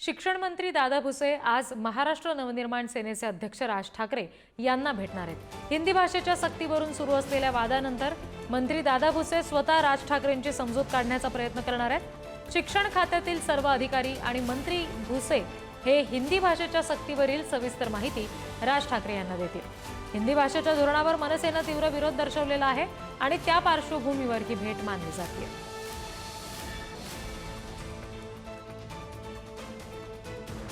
शिक्षण मंत्री दादा भुसे आज महाराष्ट्र नवनिर्माण सेनेचे अध्यक्ष राज ठाकरे यांना भेटणार आहेत. हिंदी भाषेच्या सक्तीवरून सुरू असलेल्या वादानंतर मंत्री दादा भुसे स्वतः राज ठाकरेंची समजूत काढण्याचा प्रयत्न करणार आहेत. शिक्षण खात्यातील सर्व अधिकारी आणि मंत्री भुसे हे हिंदी भाषेच्या सक्तीवरील सविस्तर माहिती राज ठाकरे यांना देतील. हिंदी भाषेच्या धोरणावर मनसेनं तीव्र विरोध दर्शवलेला आहे आणि त्या पार्श्वभूमीवर ही भेट मानली जाते.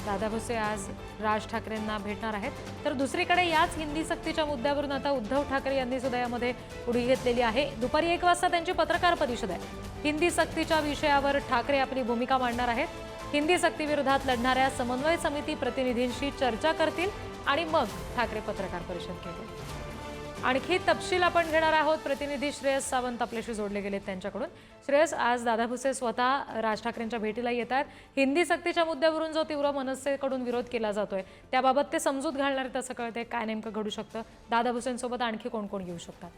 दादा भुसे आज राज ठाकरेंना भेटणार आहेत. तर दुसरीकडे याच हिंदी सक्तीच्या मुद्द्यावरून आता उद्धव ठाकरे यांनी सुद्धा यामध्ये उडी घेतलेली आहे. दुपारी एक वाजता त्यांची पत्रकार परिषद आहे. हिंदी सक्तीच्या विषयावर ठाकरे आपली भूमिका मांडणार आहेत. हिंदी सक्तीविरोधात लढणाऱ्या समन्वय समिती प्रतिनिधींशी चर्चा करतील आणि मग ठाकरे पत्रकार परिषद घेतील. आणखी तपशील आपण घेणार आहोत. प्रतिनिधी श्रेयस सावंत आपल्याशी जोडले गेलेत त्यांच्याकडून. श्रेयस आज दादा भुसे स्वतः राज ठाकरेंच्या भेटीला येत आहेत हिंदी सक्तीच्या मुद्द्यावरून जो तीव्र मनसेकडून विरोध केला जातोय त्याबाबत ते समजूत घालणार आहेत असं कळतंय. काय नेमकं घडू शकतं? दादा भुसेंसोबत आणखी कोण कोण येऊ शकतात?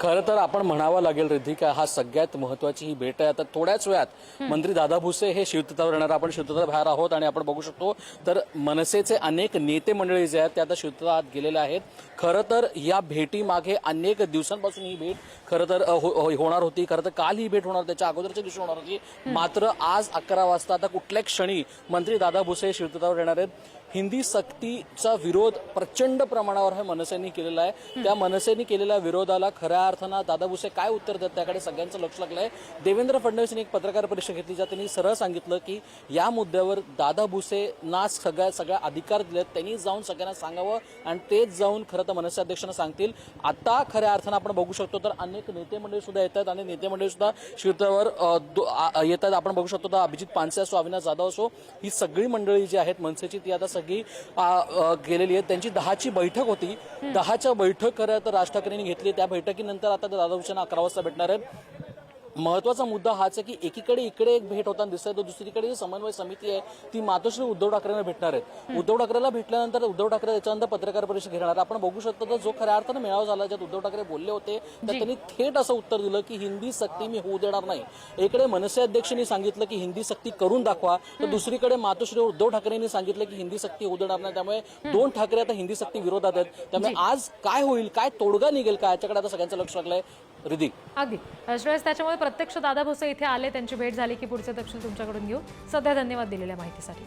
खरं तर आपण म्हणावं लागेल रिधिका हा सगळ्यात महत्वाची ही भेट आहे. आता थोड्याच वेळात मंत्री दादा भुसे हे शिवततावर येणार आपण शिवतता बाहेर आहोत आणि आपण बघू शकतो तर मनसेचे अनेक नेते मंडळी जे आहेत ते आता शिवततात गेलेले आहेत. खरं तर या भेटीमागे अनेक दिवसांपासून ही भेट खरं तर हो- हो- होणार होती. खरं तर काल ही भेट होणार त्याच्या अगोदरच्या दिवशी होणार होती. मात्र आज अकरा वाजता आता कुठल्याच क्षणी मंत्री दादा भुसे हे शिवततावर येणार आहेत? हिंदी सक्तीचा विरोध प्रचंड प्रमाणावर हे मनसेने केलेला आहे. त्या मनसेने केलेल्या विरोधाला खऱ्या अर्थानं दादा भुसे काय उत्तर देतात त्याकडे सगळ्यांचं लक्ष लागलंय. देवेंद्र फडणवीस यांनी एक पत्रकार परिषद घेतली ज्यात त्यांनी सरळ सांगितलं की या मुद्द्यावर दादा भुसेंना सगळ्या सगळ्या अधिकार दिलेत. त्यांनी जाऊन सगळ्यांना सांगावं आणि तेच जाऊन खरं तर मनसे अध्यक्षांना सांगतील. आता खऱ्या अर्थानं आपण बघू शकतो तर अनेक नेते मंडळी सुद्धा येतात आणि नेते मंडळी सुद्धा शिवतावर येतात. आपण बघू शकतो तर अभिजित पानसे असो अविनाश जाधव असो ही सगळी मंडळी जी आहेत मनसेची ती आता सगळी गेलेली आहेत. त्यांची दहाची बैठक होती. दहाच्या बैठक खरं तर राज ठाकरेंनी घेतली. त्या बैठकीनंतर आता दादा अकरा वाजता भेटणार आहेत. महत्त्वाचा मुद्दा हाच आहे की एकीकडे इकडे एक भेट होताना दिसत आहे तर दुसरीकडे जी समन्वय समिती आहे ती मातोश्री उद्धव ठाकरेंना भेटणार आहेत उद्धव ठाकरेला भेटल्यानंतर उद्धव ठाकरे त्याच्यानंतर पत्रकार परिषद घेणार आपण बघू शकतो तर जो खऱ्या अर्थानं मेळावा झाला ज्यात उद्धव ठाकरे बोलले होते तर त्यांनी थेट असं उत्तर दिलं की हिंदी सक्ती मी होऊ देणार नाही. इकडे मनसे अध्यक्षांनी सांगितलं की हिंदी सक्ती करून दाखवा तर दुसरीकडे मातोश्री उद्धव ठाकरेंनी सांगितलं की हिंदी सक्ती होऊ देणार नाही. त्यामुळे दोन ठाकरे आता हिंदी सक्ती विरोधात आहेत. त्यामुळे आज काय होईल काय तोडगा निघेल का याच्याकडे आता सगळ्यांचं लक्ष लागलंय. रिधिक. अगदी. श्रेयस त्याच्यामुळे प्रत्यक्ष दादा भोसे इथे आले त्यांची भेट झाली की पुढचे तपशील तुमच्याकडून घेऊ सध्या धन्यवाद दिलेल्या माहितीसाठी.